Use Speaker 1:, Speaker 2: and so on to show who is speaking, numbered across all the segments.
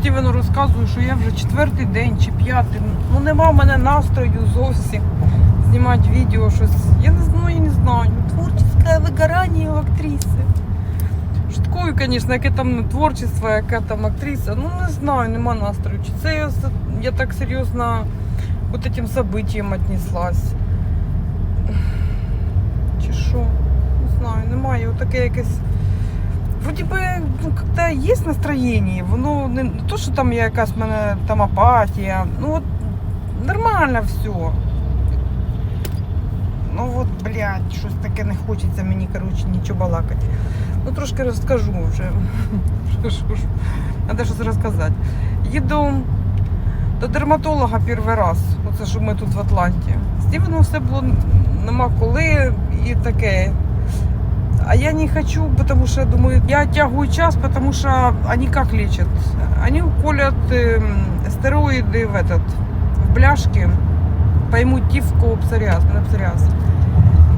Speaker 1: Стівену розказую, що я вже четвертий день чи п'ятий. Ну нема в мене настрою зовсім знімати відео, щось. Я не знаю, я не знаю. Творче вигорання у актриси. Шуткую, звісно, яке там творчество, яка там актриса. Ну не знаю, нема настрою. Чи це я, я так серйозно от этим событиям отнеслась. Чи що? Не знаю, немає. Отаке якесь. Вроді би, ну, когда є настроєння, воно не, не то, що там є якась в мене там апатія. Ну от нормально все. Ну от, блядь, щось таке не хочеться мені, коротше, нічого балакати. Ну трошки розкажу вже. Треба щось розказати. Їду до дерматолога перший раз. Оце що ми тут в Атланті. Стівену все було нема коли і таке. А я не хочу, потому что думаю, я оттягиваю час, потому что они как лечат? Они уколят эм, стероиды в этот, в бляшки, поймут тифку, псориаз, на псориаз.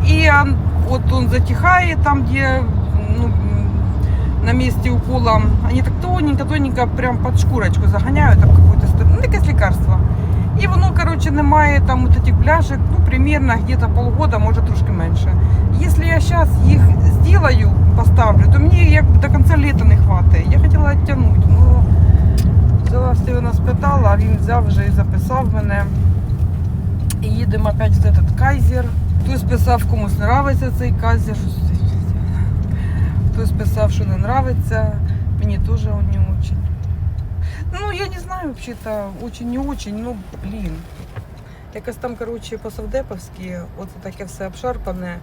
Speaker 1: И он, вот он затихает там, где ну, м, на месте укола, они так тоненько-тоненько прям под шкурочку загоняют, там какое-то сте- ну, якесь лекарство. І воно, короче, немає там вот этих бляшек, ну, примерно где-то полгода, може трошки менше. Если я сейчас їх сделаю, поставлю, то мені як до конца літа не хватить. Я хотіла оттягнути, ну взяла Стивена спитала, а він взяв вже і записав мене. І їдемо опять в этот кайзер. Хтось писав, комусь нравиться цей кайзер. Хтось писав, що не нравиться. Мені теж он не очень. Ну, я не знаю, вообще-то, очень не очень, ну, блін. Якось там, коротше, по-савдеповськи, оце таке все обшарпане.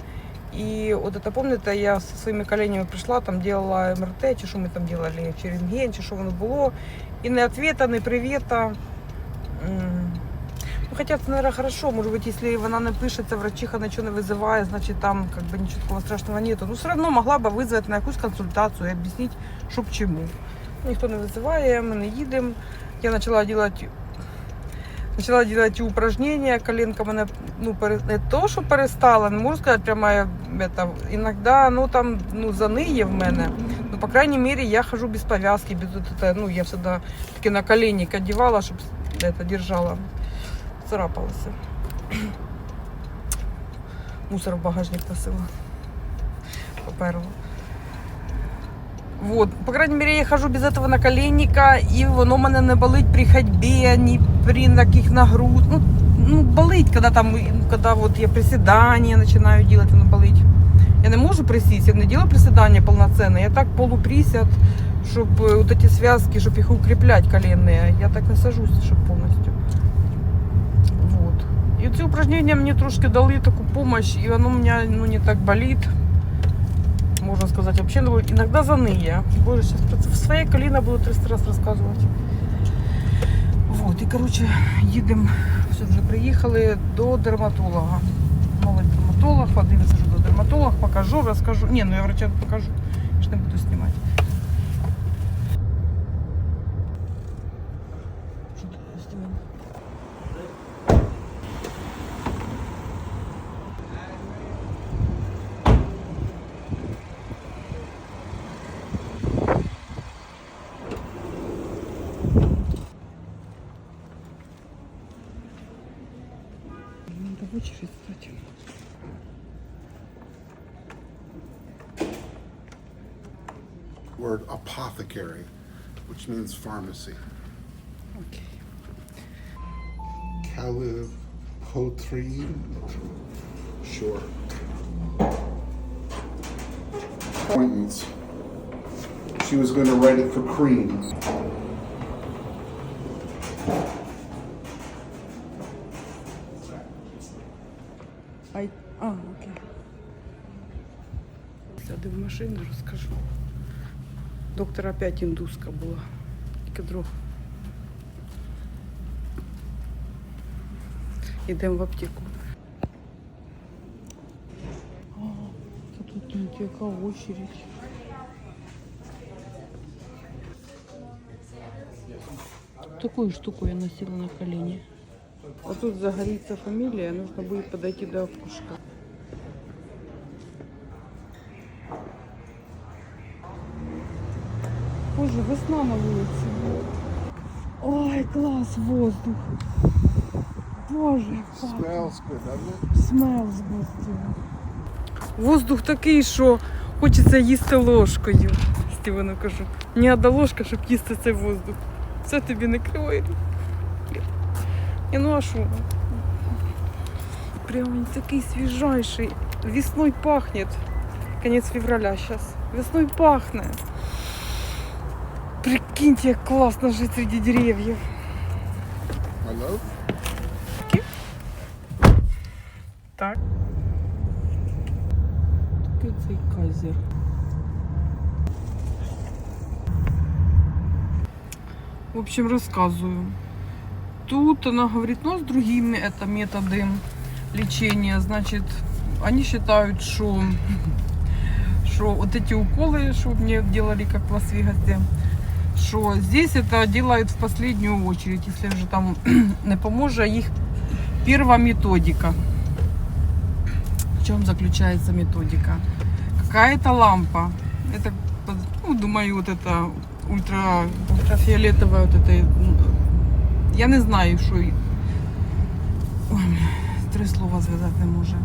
Speaker 1: І от это, помните, я зі своїми коленями прийшла, там делала МРТ, чи що ми там делали, чи рентген, чи що воно було. І не ответа, не привета. М. Ну, хотя це, наверное, хорошо. Может быть, если вона не пишеться, врачиха нічого не вызывает, значит, там как бы ничего такого страшного нету. Ну, все равно могла бы вызвать на якусь консультацію і об'яснити, що к чому. Ніхто не визиває, ми не їдемо. Я почала робити Почала делать упражнения, коленка мене, ну, пере- не то, що перестала, не можу сказати, прямо я, это, иногда, ну, там, ну, заныє в мене. Ну, по крайней мере, я хожу без повязки, без вот это, ну, я всегда таки на коленник одевала, чтобы это держала. Царапалася. Мусор в багажник носила. Поперла. Вот. По крайней мере, я хожу без этого наколенника, і воно мене не болить при ходьбе, ні при таких нагруз. Ну, ну, болить, когда там, ну, когда вот я приседания начинаю делать, оно болить. Я не можу присесть, я не делаю приседания полноценные, я так полуприсяд, чтобы вот эти связки, чтобы их укреплять коленные. Я так не сажусь, чтобы полностью. Вот. І ці упражнения мені трошки дали таку помощь, і воно у мене ну, не так болить можно сказать, вообще ну, иногда заныє. Боже, сейчас в своей колено буду 300 раз рассказывать. Вот, і короче, їдемо, все, вже приїхали до дерматолога. Молодь дерматолог, подивимося до дерматолога, покажу, розкажу. Ні, ну я врача покажу, ж не буду знімати. Надо в очередь стать.
Speaker 2: word apothecary, which means pharmacy.
Speaker 1: Окей.
Speaker 2: Calipotrine, sure. Acquaintance. She was going to write it for cream.
Speaker 1: А, окей. Сяду в машину, розкажу. Доктор опять індуска була. Тільки друг. Йдемо в аптеку. А, тут ну, яка очередь. Такую штуку я носила на колени. А тут загорится фамилия, нужно будет подойти до окошка. Боже, весна на вулиці. Ай, клас, воздух. Боже, пахне.
Speaker 2: Smells good, doesn't it?
Speaker 1: Смел. Воздух такий, що хочеться їсти ложкою. Стівену кажу. Мені одна ложка, щоб їсти цей воздух. Це тобі не кривий. І ну а що? Прям такий свіжайший. Весною пахнет. Конец февраля сейчас. Весной пахнет. Прикиньте, як класно жити среди деревьев.
Speaker 2: Hello?
Speaker 1: Так. Такий цей казір. В общем, рассказываю. Тут она говорит, ну, с другими это методы лечения. Значит, они считают, что, что вот эти уколы, что мне делали, как в Лас-Вегасе, что здесь это делают в последнюю очередь, если уже там не поможе, их первая методика. В чем заключается методика? Какая-то лампа. Это, ну, думаю, вот это ультра, ультрафиолетовая вот это. м, Я не знаю, що. й- Ой, три слова зв'язати не може.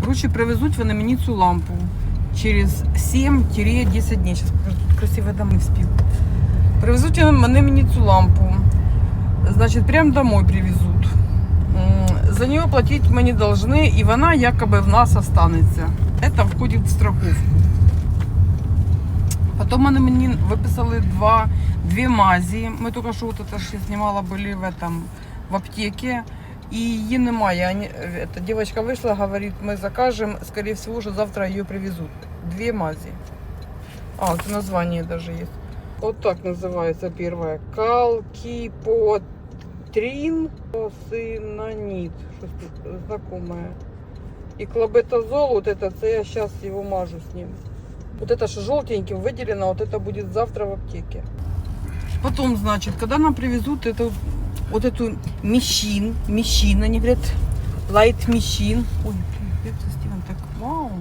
Speaker 1: Коротше, привезуть вони мені цю лампу через 7-10 днів. Зараз покажу, тут красивий дом не вспів. Привезуть вони мені цю лампу. Значить, прямо домой привезуть. М, За нее платить мы не должны, и вона якобы в нас останется. Это входит в страховку. Потом вони мені виписали два, дві мазі. Ми тільки що от это ж я знімала були в этом, в аптеке. І її немає. Они, э, эта девочка вийшла, говорить, ми закажемо, скорее всего, що завтра її привезуть. Дві мазі. А, это название даже есть. Вот так называется первая. Калкипотрин синанит. Знакомое. И клобетазол, вот это, я сейчас его мажу с ним. Вот это что желтеньким выделено, вот это будет завтра в аптеке. Потом, значит, когда нам привезут эту, вот эту мещин, мещин, они говорят, light мещин. Ой, привет, Стивен, так, вау.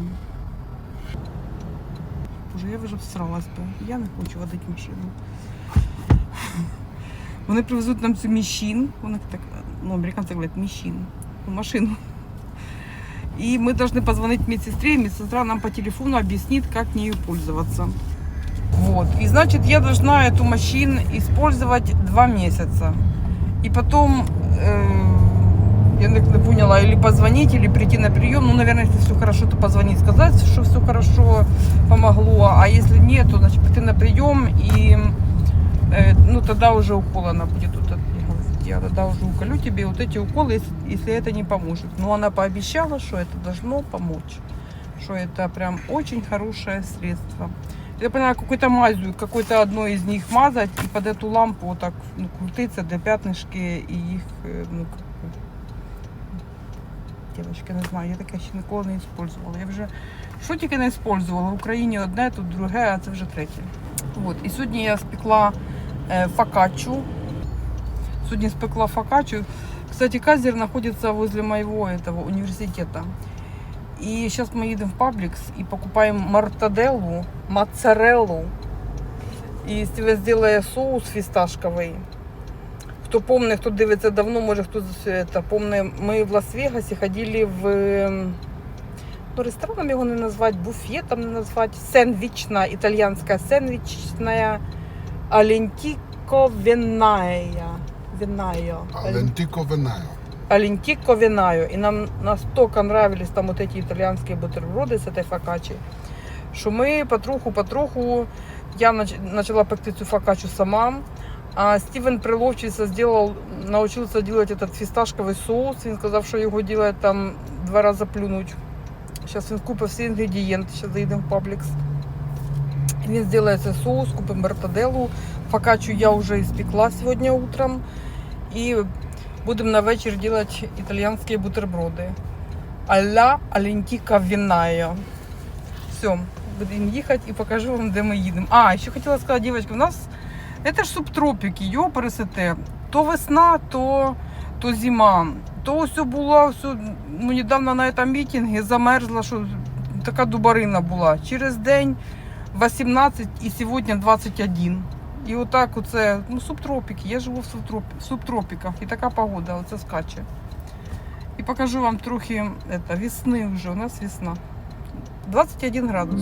Speaker 1: Боже, я вже всралась би. Я не хочу водити машину. Вони привезуть нам цю міщин. Вони так, ну, американці говорять, міщин. Ну, машину. И мы должны позвонить медсестре, и медсестра нам по телефону объяснит, как ею пользоваться. Вот. И значит, я должна эту машину использовать два месяца. И потом, э, я так не поняла, или позвонить, или прийти на прием. Ну, наверное, если все хорошо, то позвонить, сказать, что все хорошо, помогло. А если нет, то, значит, прийти на прием, и э, ну, тогда уже укол она будет вот от- я тогда уже уколю тебе вот эти уколы, если, если это не поможет. Но она пообещала, что это должно помочь. Что это прям очень хорошее средство. Я поняла, какой-то мазью, какой-то одной из них мазать и под эту лампу вот так ну, крутиться до пятнышки и их, э, ну, как бы, девочки, не знаю, я таке ще ніколи не использовала. Я вже що тільки не использовала. В Україні одне, тут друге, а це вже третє. Вот. І сьогодні я спекла е, фокаччу. Сьогодні спекла фокаччу. Кстати, Казер находится возле моего этого университета. И сейчас мы едем в Пабликс и покупаем мартаделлу, моцареллу. И Стивен сделає соус фісташковий. Хто помне, хто дивиться давно, може хто це помне. Ми в Лас-Вегасі ходили в ем, ну, рестораном його не назвати, буфетом не назвати. Сендвічна, італійська сендвічна Алентіко Віная. Вінайо.
Speaker 2: Alentico Venayo.
Speaker 1: Алентико Винаю. И нам настолько нравились там вот эти итальянские бутерброды с этой фокачи, что мы потроху-потроху, я нач- начала пекти цю фокачу сама, а Стивен приловчився, сделал, научился делать этот фисташковый соус. Він сказав, що його делать там два рази плюнуть. Зараз він купить всі інгредієнти, зараз заїдемо в Паблікс. Він зробить цей соус, купимо мертаделу. Фокачу я вже испекла сьогодні утром. І будем на вечер делать итальянские бутерброды. Аля Алентика Винайо. Все, будем ехать и покажу вам, где мы едем. А, еще хотела сказать, девочки, у нас это ж субтропики, йо пересете. То весна, то, то зима. То все було, все, ну, недавно на этом мітингі замерзла, що така дубарина була. Через день 18 і сьогодні 21. І отак оце, ну, субтропіки. Я живу в субтроп- субтропіках, і така погода, оце скаче. І покажу вам трохи это, весни вже. У нас весна. 21 градус.